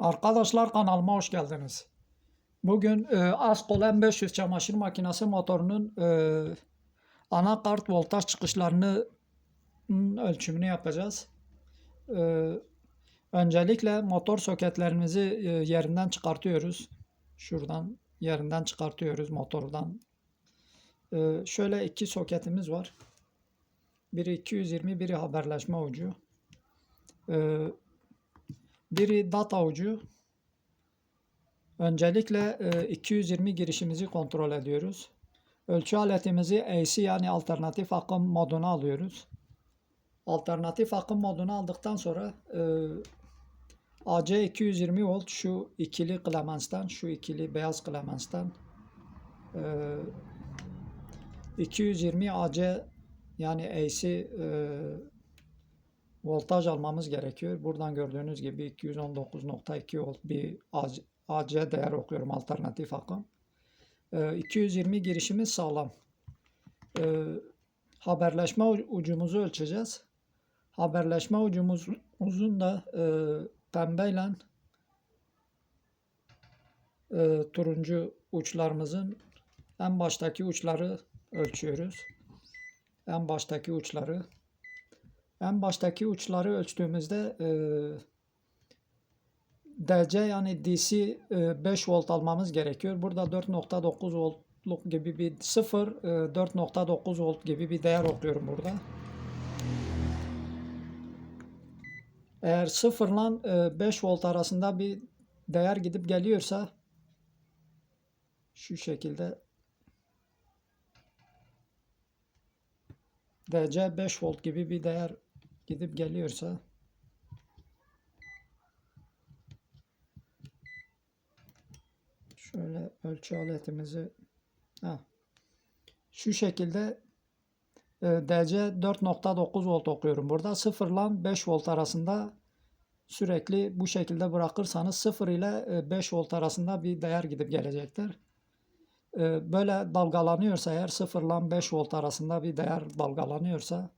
Arkadaşlar kanalıma hoş geldiniz. Bugün e, Askol M500 çamaşır makinesi motorunun e, anakart voltaj çıkışlarını ölçümünü yapacağız. E, öncelikle motor soketlerimizi e, yerinden çıkartıyoruz. Şuradan yerinden çıkartıyoruz motordan. E, şöyle iki soketimiz var. Biri 220, biri haberleşme ucu. E, biri data ucu. Öncelikle e, 220 girişimizi kontrol ediyoruz. Ölçü aletimizi AC yani alternatif akım moduna alıyoruz. Alternatif akım moduna aldıktan sonra e, AC 220 volt şu ikili Clemens'ten, şu ikili beyaz Clemens'ten e, 220 AC yani AC e, voltaj almamız gerekiyor. Buradan gördüğünüz gibi 219.2 volt bir AC değer okuyorum alternatif akım. Ee, 220 girişimiz sağlam. Ee, haberleşme ucumuzu ölçeceğiz. Haberleşme ucumuzun da e, pembeyle e, turuncu uçlarımızın en baştaki uçları ölçüyoruz. En baştaki uçları. En baştaki uçları ölçtüğümüzde e, DC yani DC e, 5 volt almamız gerekiyor. Burada 4.9 voltluk gibi bir 0 e, 4.9 volt gibi bir değer okuyorum burada. Eğer 0 ile 5 volt arasında bir değer gidip geliyorsa şu şekilde DC 5 volt gibi bir değer gidip geliyorsa Şöyle ölçü aletimizi ha, şu şekilde e, DC 4.9 volt okuyorum. Burada 0 ile 5 volt arasında sürekli bu şekilde bırakırsanız 0 ile e, 5 volt arasında bir değer gidip gelecektir. E, Böyle dalgalanıyorsa eğer 0 ile 5 volt arasında bir değer dalgalanıyorsa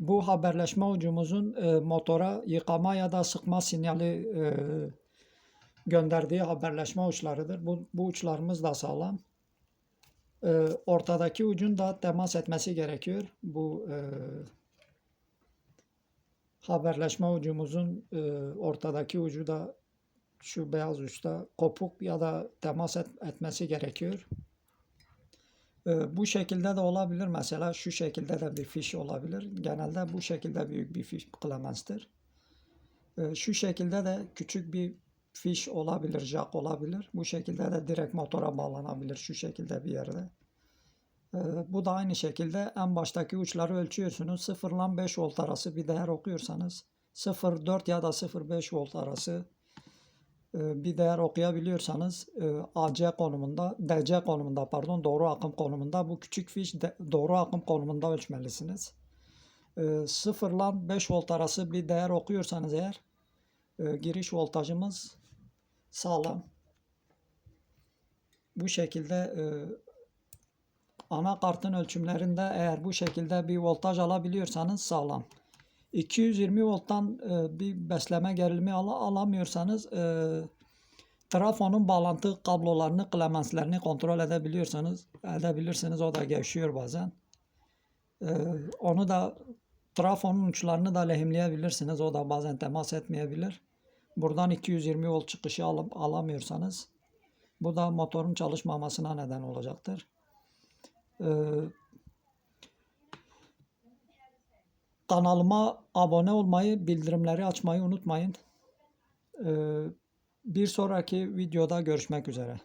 bu haberleşme ucumuzun e, motora yıkama ya da sıkma sinyali e, gönderdiği haberleşme uçlarıdır. Bu, bu uçlarımız da sağlam. Ee, ortadaki ucun da temas etmesi gerekiyor. Bu e, haberleşme ucumuzun e, ortadaki ucu da şu beyaz uçta kopuk ya da temas et- etmesi gerekiyor. Ee, bu şekilde de olabilir. Mesela şu şekilde de bir fiş olabilir. Genelde bu şekilde büyük bir fiş Clemens'tir. Ee, şu şekilde de küçük bir fiş olabilir, jack olabilir. Bu şekilde de direkt motora bağlanabilir şu şekilde bir yerde. Ee, bu da aynı şekilde en baştaki uçları ölçüyorsunuz. 0 ile 5 volt arası bir değer okuyorsanız 0.4 ya da 0.5 volt arası bir değer okuyabiliyorsanız e, AC konumunda, DC konumunda pardon doğru akım konumunda bu küçük fiş doğru akım konumunda ölçmelisiniz. E, 0 ile 5 volt arası bir değer okuyorsanız eğer e, giriş voltajımız sağlam. Bu şekilde e, anakartın ölçümlerinde eğer bu şekilde bir voltaj alabiliyorsanız sağlam. 220 volttan e, bir besleme gerilimi ala- alamıyorsanız e, trafonun bağlantı kablolarını, klemenslerini kontrol edebiliyorsanız edebilirsiniz. O da gevşiyor bazen. E, onu da trafonun uçlarını da lehimleyebilirsiniz. O da bazen temas etmeyebilir. Buradan 220 volt çıkışı alam- alamıyorsanız bu da motorun çalışmamasına neden olacaktır. Ee, kanalıma abone olmayı, bildirimleri açmayı unutmayın. Ee, bir sonraki videoda görüşmek üzere.